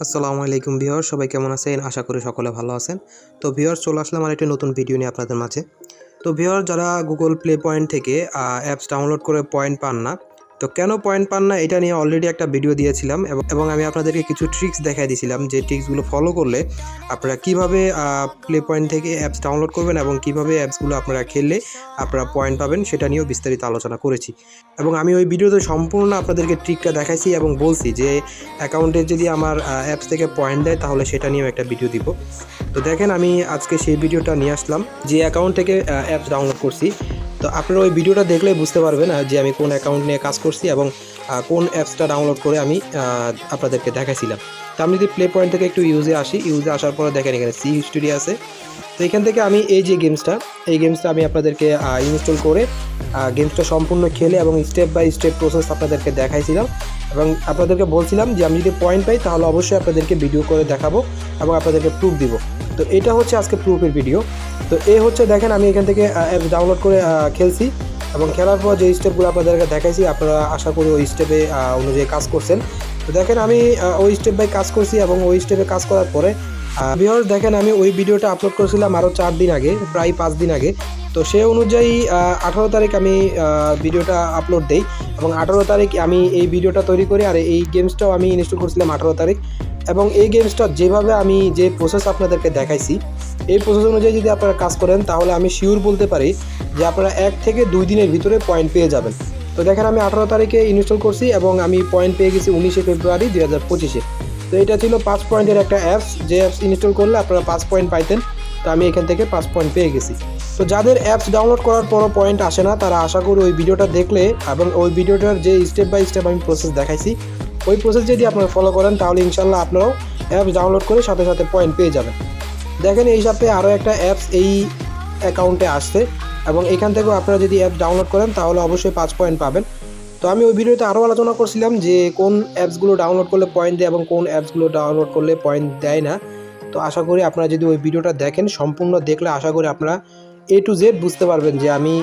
আসসালামু আলাইকুম ভিওর সবাই কেমন আছেন? আশা করি সকলে ভালো আছেন। তো ভিওর চলে আসলাম আর একটি নতুন ভিডিও নিয়ে আপনাদের মাঝে। তো ভিওর যারা গুগল প্লে পয়েন্ট থেকে অ্যাপস ডাউনলোড করে পয়েন্ট পান না তো কেন পয়েন্ট পান না, এটা নিয়ে অলরেডি একটা ভিডিও দিয়েছিলাম এবং- আমি আপনাদেরকে কিছু ট্রিক্স দেখাই দিয়েছিলাম যে ট্রিক্সগুলো ফলো করলে আপনারা কীভাবে প্লে পয়েন্ট থেকে অ্যাপস ডাউনলোড করবেন এবং কীভাবে অ্যাপসগুলো আপনারা খেললে আপনারা পয়েন্ট পাবেন সেটা নিয়েও বিস্তারিত আলোচনা করেছি। এবং আমি ওই ভিডিওতে সম্পূর্ণ আপনাদেরকে ট্রিকটা দেখাইছি এবং বলছি যে অ্যাকাউন্টে যদি আমার অ্যাপস থেকে পয়েন্ট দেয় তাহলে সেটা নিয়েও একটা ভিডিও দিব। তো দেখেন আমি আজকে সেই ভিডিওটা নিয়ে আসলাম, যে অ্যাকাউন্ট থেকে অ্যাপস ডাউনলোড করছি। তো আপনারা ওই ভিডিওটা দেখলে বুঝতে পারবেন যে আমি কোন অ্যাকাউন্ট নিয়ে কাজ করছি এবং কোন অ্যাপসটা ডাউনলোড করে আমি আপনাদেরকে দেখাইছিলাম। তো আমি যদি প্লে পয়েন্ট থেকে একটু ইউজে আসি ইউজে আসার পরে দেখেন এখানে সি হিস্টোরি আছে। তো এখান থেকে আমি এই যে গেমসটা এই গেমসটা আমি আপনাদেরকে ইনস্টল করে গেমসটা সম্পূর্ণ খেলে এবং স্টেপ বাই স্টেপ প্রসেস আপনাদেরকে দেখাইছিলাম। এবং আপনাদেরকে বলছিলাম যে আমি যদি পয়েন্ট পাই, তাহলে অবশ্যই আপনাদেরকে ভিডিও করে দেখাবো এবং আপনাদেরকে প্রুফ দিব। তো এটা হচ্ছে আজকে প্রুফের ভিডিও তো এ হচ্ছে দেখেন, আমি এখান থেকে অ্যাপ ডাউনলোড করে খেলছি এবং খেলার পর যে স্টেপগুলো আপনাদেরকে দেখাইছি, আপনারা আশা করি ওই স্টেপে অনুযায়ী কাজ করছেন। তো দেখেন, আমি ওই স্টেপ বাই কাজ করছি এবং ওই স্টেপে কাজ করার পরে বিহর দেখেন, আমি ওই ভিডিওটা আপলোড করেছিলাম আরও চার দিন আগে, প্রায় পাঁচ দিন আগে। তো সে অনুযায়ী আঠারো তারিখ আমি ভিডিওটা আপলোড দেই এবং আঠারো তারিখ আমি এই ভিডিওটা তৈরি করি আর এই গেমসটাও আমি ইনস্টল করছিলাম আঠারো তারিখ এবং এই গেমসটা যেভাবে আমি যে প্রসেস আপনাদেরকে দেখাইছি, এই প্রসেস অনুযায়ী যদি আপনারা কাজ করেন তাহলে আমি শিওর বলতে পারি যে আপনারা এক থেকে দুই দিনের ভিতরে পয়েন্ট পেয়ে যাবেন। তো দেখেন আমি আঠারো তারিখে ইনস্টল করছি এবং আমি পয়েন্ট পেয়ে গেছি উনিশে ফেব্রুয়ারি দুই হাজার পঁচিশে। তো এটা ছিল পাঁচ পয়েন্টের একটা অ্যাপস যে অ্যাপস ইনস্টল করলে আপনারা পাঁচ পয়েন্ট পাইতেন, তো আমি এখান থেকে পাঁচ পয়েন্ট পেয়ে গেছি। তো যাদের অ্যাপস ডাউনলোড করার পরও পয়েন্ট আসে না, তারা আশা করি ওই ভিডিওটা দেখলে এবং ওই ভিডিওটার যে স্টেপ বাই স্টেপ আমি প্রসেস দেখাইছি, ওই প্রসেস যদি আপনারা ফলো করেন, তাহলে ইনশাল্লাহ আপনারাও অ্যাপস ডাউনলোড করে সাথে সাথে পয়েন্ট পেয়ে যাবেন। দেখেন এই সাথে আরও একটা অ্যাপস এই অ্যাকাউন্টে আসছে এবং এখান থেকেও আপনারা যদি অ্যাপ ডাউনলোড করেন, তাহলে অবশ্যই পাঁচ পয়েন্ট পাবেন। তো আমি ওই ভিডিওতে আরও আলোচনা করছিলাম যে কোন অ্যাপসগুলো ডাউনলোড করলে পয়েন্ট দেয় এবং কোন অ্যাপসগুলো ডাউনলোড করলে পয়েন্ট দেয় না। তো আশা করি আপনারা যদি ওই ভিডিওটা দেখেন, সম্পূর্ণ দেখলে আশা করি আপনারা এ টু জেড বুঝতে পারবেন যে আমি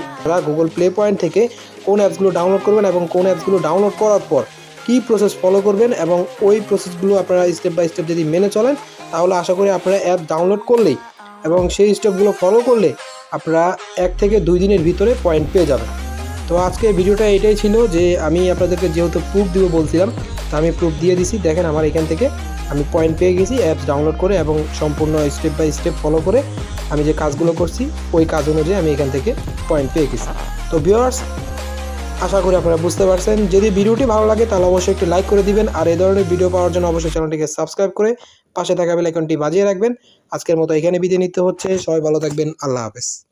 গুগল প্লে পয়েন্ট থেকে কোন অ্যাপসগুলো ডাউনলোড করবেন এবং কোন অ্যাপসগুলো ডাউনলোড করার পর কী প্রসেস ফলো করবেন এবং ওই প্রসেসগুলো আপনারা স্টেপ বাই স্টেপ যদি মেনে চলেন, তাহলে আশা করি আপনারা অ্যাপ ডাউনলোড করলেই এবং সেই স্টেপগুলো ফলো করলে আপনারা এক থেকে দুই দিনের ভিতরে পয়েন্ট পেয়ে যাবেন। তো আজকে ভিডিওটা এটাই ছিল যে আমি আপনাদেরকে যেহেতু প্রুফ দিব বলছিলাম আমি প্রুফ দিয়ে দিছি। দেখেন আমার এখান থেকে আমি পয়েন্ট পেয়ে গেছি অ্যাপস ডাউনলোড করে এবং সম্পূর্ণ স্টেপ বাই স্টেপ ফলো করে আমি যে কাজগুলো করছি, ওই কাজ অনুযায়ী আমি এখান থেকে পয়েন্ট পেয়ে গেছি। তো ভিউয়ার্স আশা করি আপনারা বুঝতে পারছেন। যদি ভিডিওটি ভালো লাগে, তাহলে অবশ্যই একটি লাইক করে দিবেন। আর এই ধরনের ভিডিও পাওয়ার জন্য অবশ্যই চ্যানেলটিকে সাবস্ক্রাইব করে পাশে থাকা বেল আইকনটি বাজিয়ে রাখবেন। আজকের মতো এখানে বিদায় নিতে হচ্ছে। সবাই ভালো থাকবেন। আল্লাহ হাফেজ।